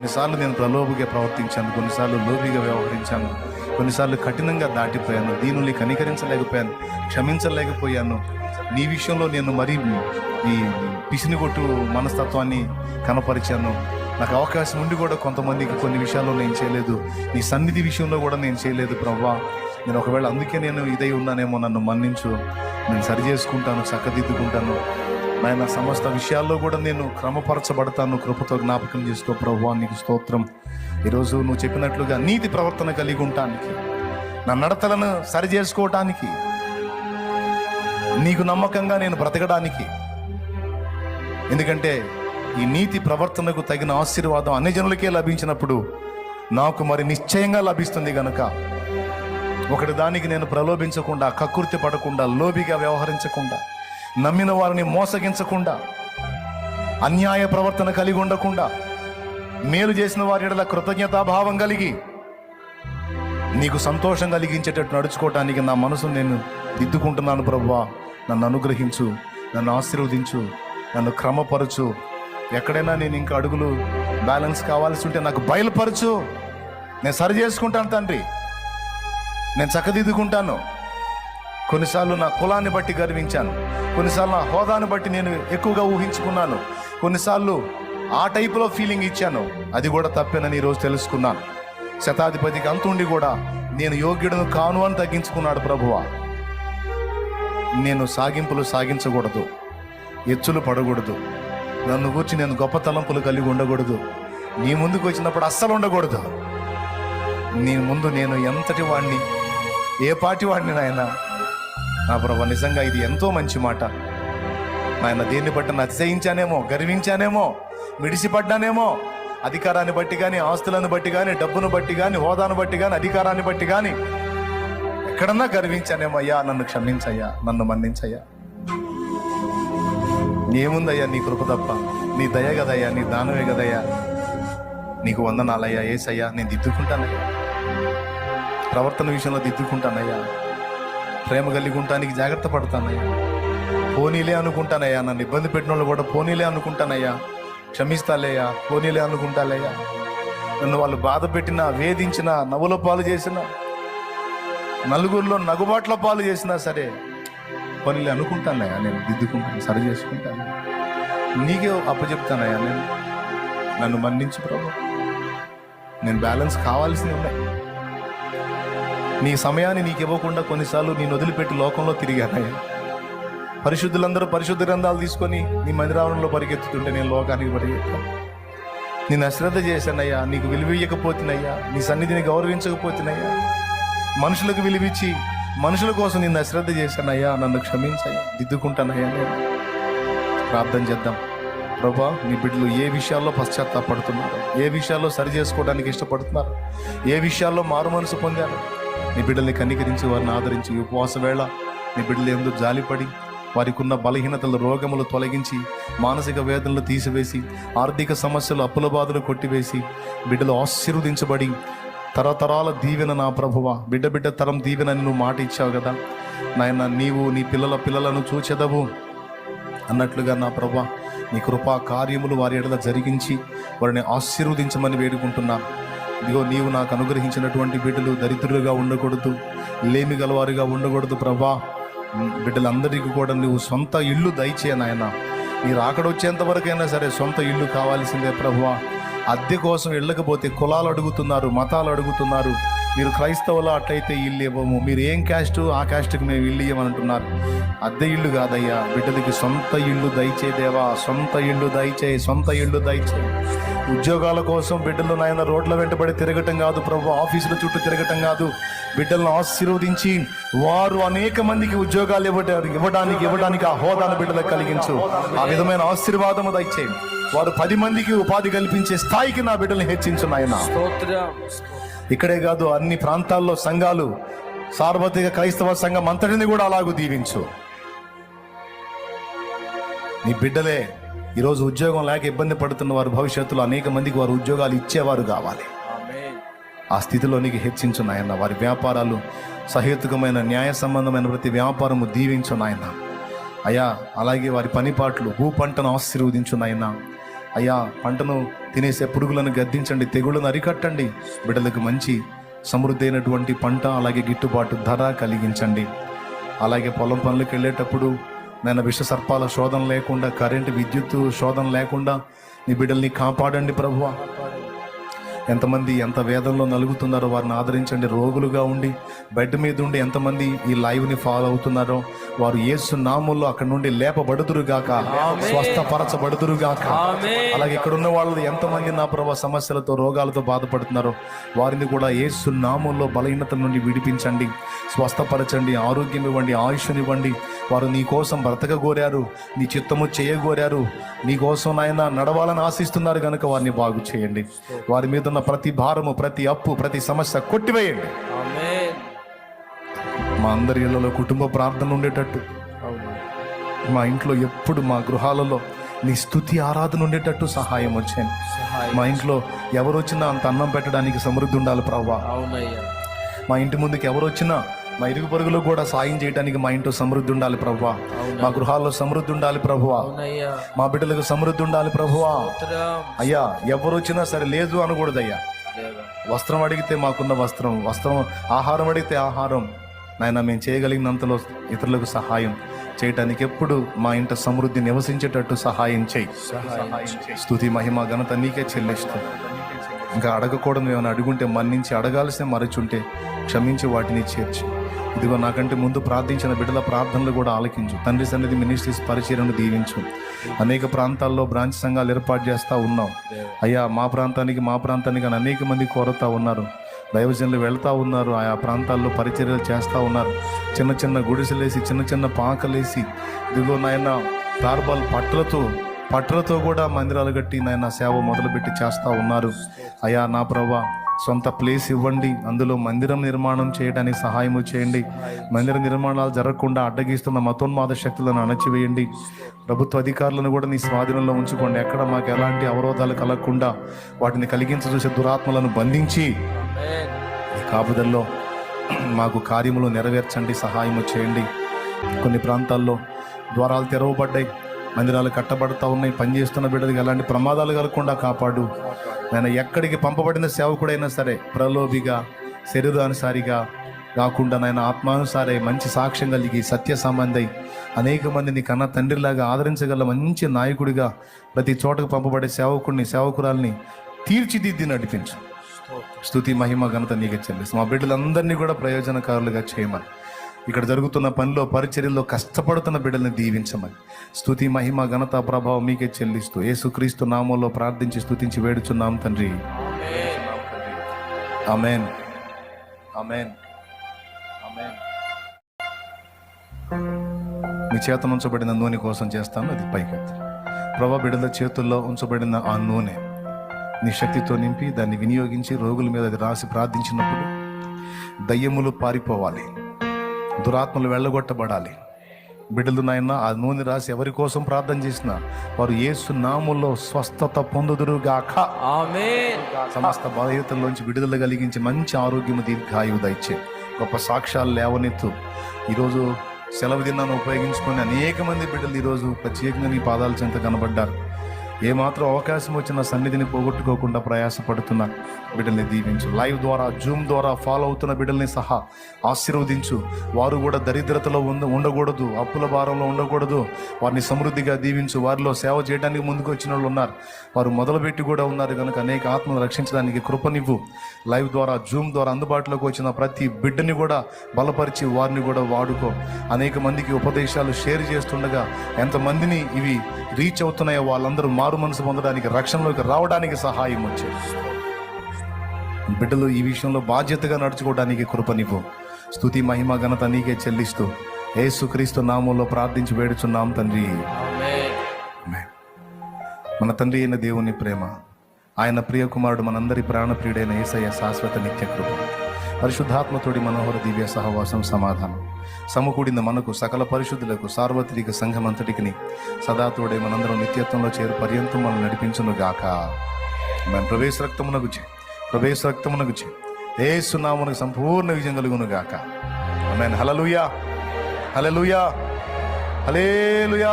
కొన్నిసార్లు నేను ప్రలోభగా ప్రవర్తించాను కొన్నిసార్లు లోభిగా వ్యవహరించాను కొన్నిసార్లు కఠినంగా దాటిపోయాను దీనిని కనికరించలేకపోయాను క్షమించలేకపోయాను. నీ విషయంలో నేను మరీ ఈ పిసినిగొట్టు మనస్తత్వాన్ని కనపరిచాను. నాకు అవకాశం ఉండి కూడా కొంతమందికి కొన్ని విషయాల్లో నేను చేయలేదు. నీ సన్నిధి విషయంలో కూడా నేను చేయలేదు ప్రవ్వా. నేను ఒకవేళ అందుకే నేను ఇదై ఉన్నానేమో నన్ను మన్నించు. నేను సరి చేసుకుంటాను చక్కదిద్దుకుంటాను. నాయన సమస్త విషయాల్లో కూడా నేను క్రమపరచబడతాను. కృపతో జ్ఞాపకం చేసుకో ప్రభు నీకు స్తోత్రం. ఈరోజు నువ్వు చెప్పినట్లుగా నీతి ప్రవర్తన కలిగి ఉండటానికి నా నడతలను సరి చేసుకోవటానికి నీకు నమ్మకంగా నేను బ్రతకడానికి. ఎందుకంటే ఈ నీతి ప్రవర్తనకు తగిన ఆశీర్వాదం అన్ని జనులకే లభించినప్పుడు నాకు మరి నిశ్చయంగా లభిస్తుంది గనుక. ఒకటి దానికి నేను ప్రలోభించకుండా కకృతి పడకుండా లోబిగా వ్యవహరించకుండా నమ్మిన వారిని మోసగించకుండా అన్యాయ ప్రవర్తన కలిగి ఉండకుండా మేలు చేసిన వారి ఎడల కృతజ్ఞతాభావం కలిగి నీకు సంతోషం కలిగించేటట్టు నడుచుకోవటానికి నా మనసును నేను దిద్దుకుంటున్నాను ప్రభువా. నన్ను అనుగ్రహించు నన్ను ఆశీర్వదించు నన్ను క్రమపరచు. ఎక్కడైనా నేను ఇంకా అడుగులు బ్యాలెన్స్ కావాల్సి ఉంటే నాకు బయలుపరచు. నేను సరి చేసుకుంటాను తండ్రి. నేను చక్కదిద్దుకుంటాను. కొన్నిసార్లు నా కులాన్ని బట్టి గర్వించాను. కొన్నిసార్లు నా హోదాను బట్టి నేను ఎక్కువగా ఊహించుకున్నాను. కొన్నిసార్లు ఆ టైపులో ఫీలింగ్ ఇచ్చాను. అది కూడా తప్పేనని ఈరోజు తెలుసుకున్నాను. శతాధిపతికి అంతుండి కూడా నేను యోగ్యుడను కాను అని తగ్గించుకున్నాడు ప్రభువ. నేను సాగింపులు సాగించకూడదు. ఎచ్చులు పడకూడదు. నన్ను కూర్చి నేను గొప్ప తలంపులు కలిగి ఉండకూడదు. నీ ముందుకు వచ్చినప్పుడు అస్సలు ఉండకూడదు. నీ ముందు నేను ఎంతటి వాడిని ఏ పాటి వాడిని నాయనా నా ప్రభా నిజంగా ఇది ఎంతో మంచి మాట. నాయన దేన్ని బట్టి నన్ను అతిశయించానేమో గర్వించానేమో మిడిసిపడ్డానేమో అధికారాన్ని బట్టి కానీ ఆస్తులను బట్టి కానీ డబ్బును బట్టి కానీ హోదాను బట్టి కానీ అధికారాన్ని బట్టి కానీ ఎక్కడన్నా గర్వించానేమో అయ్యా నన్ను క్షమించయ్యా నన్ను మన్నించయ్యా. ఏముందయ్యా నీ కృప తప్ప? నీ దయ కదయ్యా నీ దానమే కదయ్యా. నీకు వందనాలయ్యా ఏసయ్యా నేను దిద్దుకుంటానయ్యా. ప్రవర్తన విషయంలో దిద్దుకుంటానయ్యా. ప్రేమ కలిగి ఉండటానికి జాగ్రత్త పడతానయ్యా. పోనీలే అనుకుంటానయ్యా నన్ను ఇబ్బంది పెట్టిన వాళ్ళు కూడా పోనీలే అనుకుంటానయ్యా. క్షమిస్తాలేయా పోనీలే అనుకుంటాలేయా నన్ను వాళ్ళు బాధ పెట్టినా వేధించిన నవ్వుల పాలు చేసినా నలుగురిలో నగుబాట్ల పాలు చేసినా సరే పోనీలే అనుకుంటానయ్యా నేను దిద్దుకుంటాను సరి చేసుకుంటాను. నీకే అప్పచెప్తానయ్యా నేను. నన్ను మన్నించు ప్రభు. నేను బ్యాలెన్స్ కావాల్సింది ఉన్నాయి. నీ సమయాన్ని నీకు ఇవ్వకుండా కొన్నిసార్లు నేను వదిలిపెట్టి లోకంలో తిరిగానయ్యా పరిశుద్ధులందరూ పరిశుద్ధ గ్రంథాలు తీసుకొని నీ మందిరావరణంలో పరిగెత్తుతుంటే నేను లోకానికి పరిగెత్తాను. నేను అశ్రద్ధ చేశానయ్యా నీకు విలువయ్యకపోతున్నాయ్యా నీ సన్నిధిని గౌరవించకపోతున్నాయ్యా మనుషులకు విలువిచ్చి మనుషుల కోసం నిన్ను అశ్రద్ధ చేశానయ్యా నన్ను క్షమించయ్యా దిద్దుకుంటానయ్యా నేను. ప్రార్థన చేద్దాం. ప్రభా నీ బిడ్డలు ఏ విషయాల్లో పశ్చాత్తాపడుతున్నారు? ఏ విషయాల్లో సరి చేసుకోవడానికి ఇష్టపడుతున్నారు? ఏ విషయాల్లో మారు మనసు పొందారు? నీ బిడ్డల్ని కనికరించి వారిని ఆదరించి ఉపవాస వేళ నీ బిడ్డలు ఎందుకు జాలిపడి వారికి ఉన్న బలహీనతలు రోగములు తొలగించి మానసిక వేదనలు తీసివేసి ఆర్థిక సమస్యలు అప్పుల బాధలు కొట్టివేసి బిడ్డలు ఆశీర్వదించబడి తరతరాల దీవెన నా ప్రభువ బిడ్డ బిడ్డ తరం దీవెన నువ్వు మాట ఇచ్చావు కదా. నాయన నీవు నీ పిల్లల పిల్లలను చూచెదవు. అన్నట్లుగా నా ప్రభా నీ కృపా కార్యములు వారి ఎడల జరిగించి వారిని ఆశీర్వదించమని వేడుకుంటున్నాను. ఇదిగో నీవు నాకు అనుగ్రహించినటువంటి బిడ్డలు దరిద్రులుగా ఉండకూడదు లేమి గలవారుగా ఉండకూడదు ప్రభా. బిడ్డలందరికీ కూడా నువ్వు సొంత ఇల్లు దయచే నాయన. నీ రాకడ వచ్చేంత వరకైనా సరే సొంత ఇల్లు కావాల్సిందే ప్రభువా అద్దె కోసం వెళ్ళకపోతే కులాలు అడుగుతున్నారు మతాలు అడుగుతున్నారు. మీరు క్రైస్తవులు అట్లయితే ఇల్లు ఇవ్వము. మీరు ఏం క్యాస్ట్ ఆ క్యాస్ట్కి మేము ఇల్లు ఇవ్వమంటున్నారు అద్దె ఇల్లు కాదయ్యా బిడ్డలకి సొంత ఇల్లు దయచే దేవా సొంత ఇల్లు దయచేయి సొంత ఇల్లు దయచే. ఉద్యోగాల కోసం బిడ్డలు నాయన రోడ్ల వెంటబడి తిరగటం కాదు ప్రభు ఆఫీసుల చుట్టూ తిరగటం కాదు. బిడ్డలను ఆశీర్వదించి వారు అనేక మందికి ఉద్యోగాలు ఇవ్వడానికి ఇవ్వడానికి ఇవ్వడానికి ఆ హోదాను బిడ్డలకు కలిగించు. ఆ విధమైన ఆశీర్వాదము దయచేయి వారు పది మందికి ఉపాధి కల్పించే స్థాయికి నా బిడ్డల్ని హెచ్చించు నాయన ఇక్కడే కాదు అన్ని ప్రాంతాల్లో సంఘాలు సార్వత్రిక క్రైస్తవ సంఘం అంతటిని కూడా అలాగూ దీవించు. నీ బిడ్డలే ఈరోజు ఉద్యోగం లేక ఇబ్బంది పడుతున్న వారు భవిష్యత్తులో అనేక మందికి వారు ఉద్యోగాలు ఇచ్చేవారు కావాలి. ఆ స్థితిలో నీకు హెచ్చించు నాయన వారి వ్యాపారాలు సహేతుకమైన న్యాయ సంబంధమైన ప్రతి వ్యాపారము దీవించు నాయన అయా అలాగే వారి పనిపాట్లు భూ పంటను ఆశీర్వదించు నాయన అయ్యా పంటను తినేసే పురుగులను గద్దించండి తెగుళ్ళను అరికట్టండి. బిడ్డలకు మంచి సమృద్ధి అయినటువంటి పంట అలాగే గిట్టుబాటు ధర కలిగించండి. అలాగే పొలం పనులకు వెళ్ళేటప్పుడు నేను విష సర్పాల శోధన లేకుండా కరెంటు విద్యుత్ శోధన లేకుండా నీ బిడ్డల్ని కాపాడండి ప్రభువా. ఎంతమంది ఎంత వేదంలో నలుగుతున్నారో వారిని ఆదరించండి రోగులుగా ఉండి బెడ్ మీద ఉండి ఎంతమంది ఈ లైవ్ని ఫాలో అవుతున్నారో వారు యేసు నామంలో అక్కడ నుండి లేపబడుదురుగాక స్వస్థపరచబడుదురుగాక అలాగే ఇక్కడ ఉన్న వాళ్ళు ఎంతమంది నా ప్రభా సమస్యలతో రోగాలతో బాధపడుతున్నారో వారిని కూడా యేసు నామంలో బలహీనత నుండి విడిపించండి స్వస్థపరచండి ఆరోగ్యం ఇవ్వండి ఆయుష్నివ్వండి వారు నీ కోసం బ్రతకగోరారు నీ చిత్తము చేయగోరారు. నీ కోసం నాయన నడవాలని ఆశిస్తున్నారు కనుక వారిని బాగు చేయండి. వారి మీద ఉన్న ప్రతి భారము ప్రతి అప్పు ప్రతి సమస్య కొట్టివేయండి. మా అందరి ఇళ్ళలో కుటుంబ ప్రార్థన ఉండేటట్టు. మా ఇంట్లో ఎప్పుడు మా గృహాలలో నీ స్థుతి ఆరాధన ఉండేటట్టు సహాయం వచ్చాను మా ఇంట్లో ఎవరు వచ్చినా అంత అన్నం పెట్టడానికి సమృద్ధి ఉండాలి అవునయ్యా. మా ఇంటి ముందుకు ఎవరు వచ్చినా మా ఇరుగు పొరుగులో కూడా సాయం చేయడానికి మా ఇంట్లో సమృద్ధి ఉండాలి ప్రభువా. మా గృహాల్లో సమృద్ధి ఉండాలి ప్రభువా. అవునయ్యా. మా బిడ్డలకు సమృద్ధి ఉండాలి ప్రభువా. స్తోత్రం. అయ్యా ఎవరు వచ్చినా సరే లేదు అనకూడదయ్యా. దేవా వస్త్రం అడిగితే మాకున్న వస్త్రం వస్త్రం ఆహారం అడిగితే ఆహారం. నాయన మేము చేయగలిగినంతలో ఇతరులకు సహాయం చేయటానికి ఎప్పుడు మా ఇంట సమృద్ధి నివసించేటట్టు సహాయం చేయి. స్తుతి మహిమ ఘనత నీకే చెల్లిస్తూ. ఇంకా అడగకూడదు ఏమైనా అడుగుంటే మన్నించి అడగాల్సిన మరచుంటే క్షమించి వాటిని చేర్చి. ఇదిగో నాకంటే ముందు ప్రార్థించిన బిడ్డల ప్రార్థనలు కూడా ఆలకించు. తండ్రి సన్నిధి మినిస్ట్రీస్ పరిచయను దీవించు. అనేక ప్రాంతాల్లో బ్రాంచ్ సంఘాలు ఏర్పాటు చేస్తూ ఉన్నాం అయ్యా మా ప్రాంతానికి మా ప్రాంతానికి అని అనేక మంది కోరుతా ఉన్నారు. దైవజనులు వెళ్తూ ఉన్నారు. ఆయా ప్రాంతాల్లో పరిచర్యలు చేస్తూ ఉన్నారు. చిన్న చిన్న గుడిసెలేసి చిన్న చిన్న పాకలేసి ఇదిగో నాయన తార్బాల్ పట్లతో పట్లతో కూడా మందిరాలు కట్టి నాయన సేవ మొదలుపెట్టి చేస్తూ ఉన్నారు. అయ్యా నా ప్రభా సొంత ప్లేస్ ఇవ్వండి. అందులో మందిరం నిర్మాణం చేయడానికి సహాయము చేయండి. మందిర నిర్మాణాలు జరగకుండా అడ్డగిస్తున్న మతోన్మాద శక్తులను అణచివేయండి. ప్రభుత్వ అధికారులను కూడా నీ స్వాధీనంలో ఉంచుకోండి. ఎక్కడ మాకు ఎలాంటి అవరోధాలు కలగకుండా వాటిని కలిగించ చూసే దురాత్మలను బంధించి కాపుదల్లో మాకు కార్యములు నెరవేర్చండి సహాయము చేయండి. కొన్ని ప్రాంతాల్లో ద్వారాలు తెరవబడ్డాయి. మందిరాలు కట్టబడతా ఉన్నాయి పనిచేస్తున్న బిడ్డలకి ఎలాంటి ప్రమాదాలు కలగకుండా కాపాడు. నేను ఎక్కడికి పంపబడిన సేవకుడైనా సరే ప్రలోభిగా శరీరానుసారిగా కాకుండా నాయన ఆత్మానుసారై మంచి సాక్ష్యం కలిగి సత్య సంబంధై అనేక మందిని కన్న తండ్రిలాగా ఆదరించగల మంచి నాయకుడిగా ప్రతి చోటకు పంపబడే సేవకుడిని సేవకురాల్ని తీర్చిదిద్ది నడిపించు. స్తుతి మహిమ ఘనత నీకు చెల్లిస్తాం మా బిడ్డలందరినీ కూడా ప్రయోజనకారులుగా చేయమని. ఇక్కడ జరుగుతున్న పనిలో పరిచర్యల్లో కష్టపడుతున్న బిడ్డల్ని దీవించమని. స్థుతి మహిమ ఘనత ప్రభావం మీకే చెల్లిస్తూ యేసుక్రీస్తు నామంలో ప్రార్థించి స్థుతించి వేడుచున్నాం తండ్రి. అమెన్ అమెన్ అమెన్ మీ చేత ఉంచబడిన నూనె కోసం చేస్తాను అది పైకెత్తి ప్రభా బిడ్డల చేతుల్లో ఉంచబడిన ఆ నూనె నీ శక్తితో నింపి దాన్ని వినియోగించి రోగుల మీద అది రాసి ప్రార్థించినప్పుడు దయ్యములు పారిపోవాలి. దురాత్మలు వెళ్ళగొట్టబడాలి. బిడ్డలు నాయన ఆ నూనె రాసి ఎవరి కోసం ప్రార్థన చేసినా వారు యేసు నాములో స్వస్థత పొందుదురుగాక. సమస్త బాధ్యతల్లోంచి విడుదల కలిగించి మంచి ఆరోగ్యము దీర్ఘాయువు దయచే గొప్ప సాక్ష్యాలు లేవనెత్తు. ఈరోజు సెలవు దినాన్ని ఉపయోగించుకొని అనేక మంది బిడ్డలు ఈరోజు ప్రత్యేకంగా నీ పాదాల చెంత కనబడ్డారు. ఏమాత్రం అవకాశం వచ్చిన సన్నిధిని పోగొట్టుకోకుండా ప్రయాసపడుతున్న బిడ్డల్ని దీవించు. లైవ్ ద్వారా జూమ్ ద్వారా ఫాలో అవుతున్న బిడ్డల్ని సహా ఆశీర్వదించు. వారు కూడా దరిద్రతలో ఉండ ఉండకూడదు అప్పుల భారంలో ఉండకూడదు. వారిని సమృద్ధిగా దీవించు. వారిలో సేవ చేయడానికి ముందుకు వచ్చిన వాళ్ళు ఉన్నారు. వారు మొదలుపెట్టి కూడా ఉన్నారు కనుక అనేక ఆత్మను రక్షించడానికి కృపనివ్వు. లైవ్ ద్వారా జూమ్ ద్వారా అందుబాటులోకి వచ్చిన ప్రతి బిడ్డని కూడా బలపరిచి వారిని కూడా వాడుకో. అనేక మందికి ఉపదేశాలు షేర్ చేస్తుండగా ఎంతమందిని ఇవి రీచ్ అవుతున్నాయో వాళ్ళందరూ మారు మనసు పొందడానికి రక్షణలోకి రావడానికి సహాయం వచ్చేది. బిడ్డలు ఈ విషయంలో బాధ్యతగా నడుచుకోవడానికి కృపనివ్వు. స్తుతి మహిమ ఘనత నీకే చెల్లిస్తూ యేసుక్రీస్తు నామంలో ప్రార్థించి వేడుచున్నాం తండ్రి. మన తండ్రి అయిన దేవుని ప్రేమ ఆయన ప్రియ కుమారుడు మనందరి ప్రాణప్రియుడైన ఏసయ్య శాశ్వత నిత్య కృప. పరిశుద్ధాత్మతోడి మనోహర దివ్య సహవాసం సమాధానం. సమకూడిన మనకు సకల పరిశుద్ధులకు సార్వత్రిక సంఘమంతటికి సదాతోడే మనందరం నిత్యత్వంలో చేరు పర్యంతం మనం నడిపించును గాక. ప్రవేశ రక్తమునకు చే. ప్రవేశ రక్తమునకు చే. ఏసునామునకు సంపూర్ణ విజయం కలుగును గాక. హలలుయా హలలుయా హలేలుయా